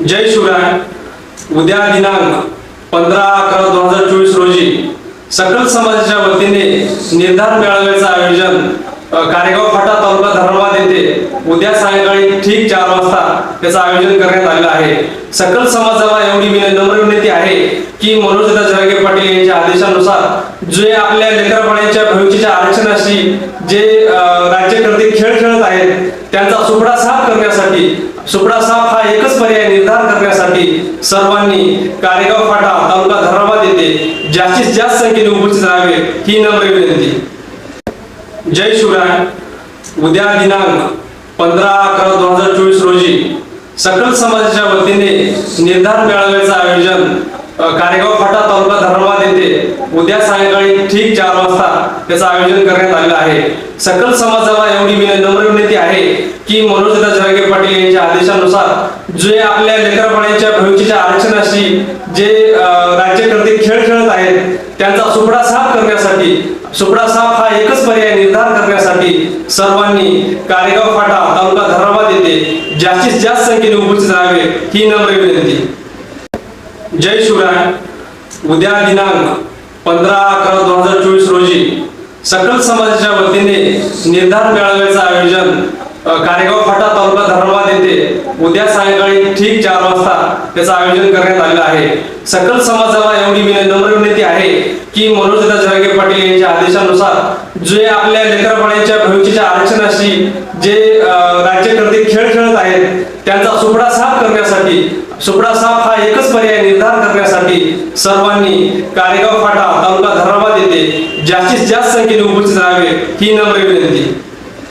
जय शिवराय. उद्या दिनांक पंधरा अकरा दोन हजार चोवीस रोजी सकल समाजाच्या वतीने निर्धार मेळाव्याचं आयोजन कारेगाव फाटा तालुका धर्माबाद येथे उद्या सायंकाळी ठीक चार वाजता त्याचं आयोजन करण्यात आलेलं आहे. सकल समाजाला एवढी नम्र विनंती आहे की मनोजदा जरागे पाटील यांच्या आदेशानुसार जे आपल्या लेकरपाण्याच्या भविष्याच्या आरक्षणाशी जे राज्यकर्ते खेळ खेळत आहेत त्यांचा सुपडा साफ करण्यासाठी सुपडा साफ हा एकच पर्याय निर्धार करण्यासाठी सर्वांनी कारेगाव फाटा तालुका धर्माबाद येथे जास्तीत जास्त संख्येने उपस्थित राहावे ही नम्र विनंती. जय शिवराय. उद्या दिनांक पंधरा अकरा दोन हजार चोवीस रोजी सकल समाजाच्या वतीने निर्धार मेळाव्याचं आयोजन कारेगाव फाटा तालुका धर्माबाद येथे उद्या सायंकाळी ठीक चार वाजता त्याचं आयोजन करण्यात आलेलं आहे. सकल समाजाला एवढी नम्र विनंती आहे की मनोज जरागे पाटील यांच्या आदेशानुसार जे आपल्या लेकरपणाच्या भविष्याच्या आरक्षणाशी जे राज्यकर्ते खेळ खेळत आहेत त्यांचा सुपडा साफ करण्यासाठी सुपडा साफ हा एकच पर्याय निर्धार करण्यासाठी सर्वांनी कारेगाव फाटा तालुका धर्माबाद येथे जास्तीत जास्त संख्येने उपस्थित राहावे ही नम्र विनंती. जय शिवराय. उद्या दिनांक पंधरा अकरा दोन हजार चोवीस रोजी सकल समाजाच्या वतीने निर्धार मेळाव्याचं आयोजन कारेगाव फाटा तालुका धर्माबाद येथे उद्या सायंकाळी ठीक चार वाजता त्याचं आयोजन करण्यात आलेलं आहे. सकल समाजाला एवढी विन- नम्र विनंती आहे की मनोज जरागे पाटील यांच्या आदेशानुसार जे आपल्या लेकरपाण्याच्या भविष्याच्या आरक्षणाशी जे राज्यकर्ते खेळ खेळत आहेत त्यांचा सुपडा साफ करण्यासाठी सुपडा साफ हा एकच पर्याय निर्धार करण्यासाठी सर्वांनी कारेगाव फाटा तालुका धर्माबाद येथे जास्तीत जास्त संख्येने उपस्थित राहावे ही नम्र विनंती.